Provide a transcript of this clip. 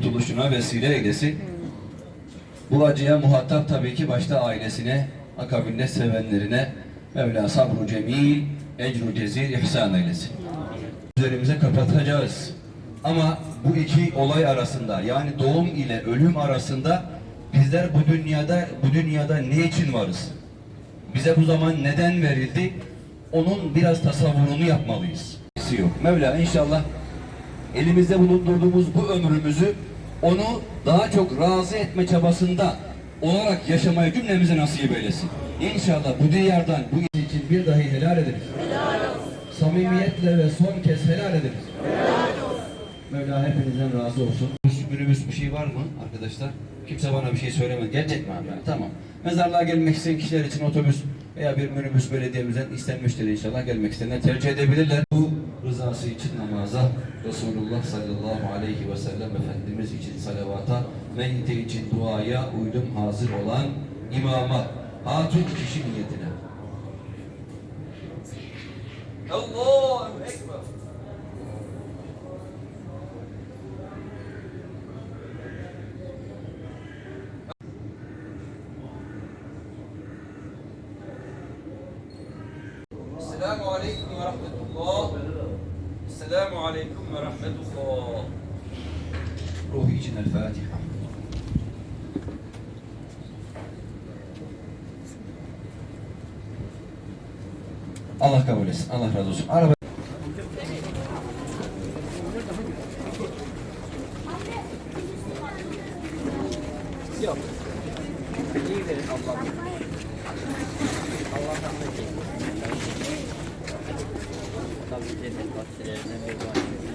kurtuluşuna vesile eylesin. Bu acıya muhatap tabii ki başta ailesine, akabinde sevenlerine Mevla sabru cemil, ecru cezil ihsan eylesin. Üzerimize kapatacağız. Ama bu iki olay arasında yani doğum ile ölüm arasında bizler bu dünyada bu dünyada ne için varız? Bize bu zaman neden verildi? Onun biraz tasavvurunu yapmalıyız. Yok. Mevla inşallah elimizde bulundurduğumuz bu ömrümüzü onu daha çok razı etme çabasında olarak yaşamayı cümlemize nasip eylesin. İnşallah bu diyardan bu için bir dahi helal ederiz. Samimiyetle ve son kez helal ederiz. Mevla hepinizden razı olsun. Minibüs bir şey var mı arkadaşlar? Kimse bana bir şey söylemedi. Gelecek mi abi? Tamam. Mezarlığa gelmek isteyen kişiler için otobüs veya bir minibüs belediyemizden istenmiştir inşallah. Gelmek isteyenler tercih edebilirler. Bu rızası için namaza, Resulullah sallallahu aleyhi ve sellem Efendimiz için salavata, meyyite için duaya uydum hazır olan imama, hatun kişi niyetine. Allahu Ekber. Esselamu Aleyküm ve Rahmetullah. Esselamu Aleyküm ve Rahmetullah. Ruhi için El Fatiha. Allah kabul etsin. Allah razı olsun. Araba Yok. İyi verin Allah'ım. Rahmet eylesin. Tabii cennet bahçelerinden bir bahçesi.